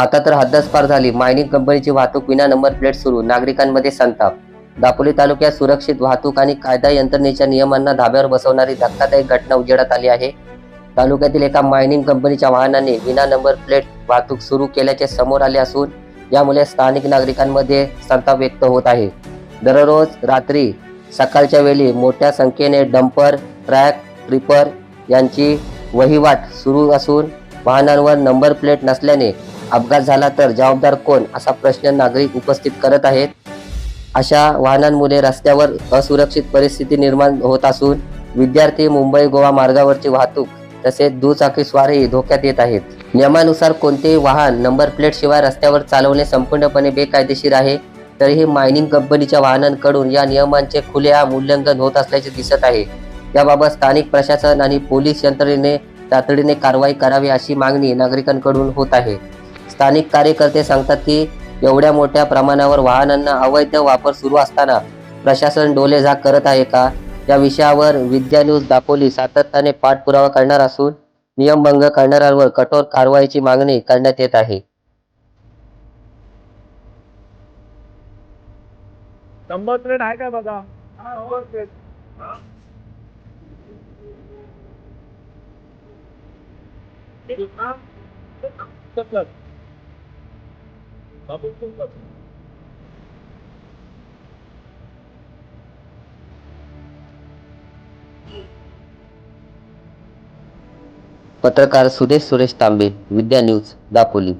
आता तर हद्दस्पार झाली. मायनिंग कंपनीची वाहतूक विना नंबर प्लेट सुरू. नागरिकांमध्ये संताप. दापोली तालुक्यात सुरक्षित वाहतूक आणि कायदा यंत्रणेच्या नियमांना धाब्यावर बसवणारी धक्कादायक घटना उजेडात आली आहे. तालुक्यातील एका मायनिंग कंपनीच्या वाहनाने विना नंबर प्लेट वाहतूक सुरू केल्याचे समोर आले असून यामुळे स्थानिक नागरिकांमध्ये संताप व्यक्त होत आहे. दररोज रात्री सकाळच्या वेळी मोठ्या संख्येने डंपर ट्रॅक ट्रिपर यांची वहिवाट सुरू असून वाहनांवर नंबर प्लेट नसल्याने अपघात झाला तर जबाबदार कोण? असा प्रश्न नागरिक उपस्थित करत आहेत. अशा वाहनांमुळे रस्त्यावर असुरक्षित परिस्थिती निर्माण होत असून विद्यार्थी मुंबई गोवा मार्गावरची वाहतूक तसेच दुचाकी स्वारही धोक्यात येत आहेत. नियमानुसार कोणतेही वाहन नंबर प्लेट शिवाय रस्त्यावर चालवणे संपूर्णपणे बेकायदेशीर आहे. तरीही मायनिंग कंपनीच्या वाहनांकडून या नियमांचे खुलेआम उल्लंघन होत असल्याचे दिसत आहे. याबाबत स्थानिक प्रशासन आणि पोलीस यंत्रणेने तातडीने कारवाई करावी अशी मागणी नागरिकांकडून होत आहे. स्थानिक कार्यकर्ते सांगतात की एवढ्या मोठ्या प्रमाणावर वाहनांना अवैध वापर सुरू असताना प्रशासन डोलेझाक करत आहे का? या विषयावर विद्या न्यूज दापोली सातत्याने पाठपुरावा करणार असून नियमभंग करणाऱ्यांवर कठोर कारवाईची मागणी करण्यात येत आहे. बघा? नंबर प्लेट पत्रकार सुदेश सुरेश तांबे विद्या न्यूज दापोली.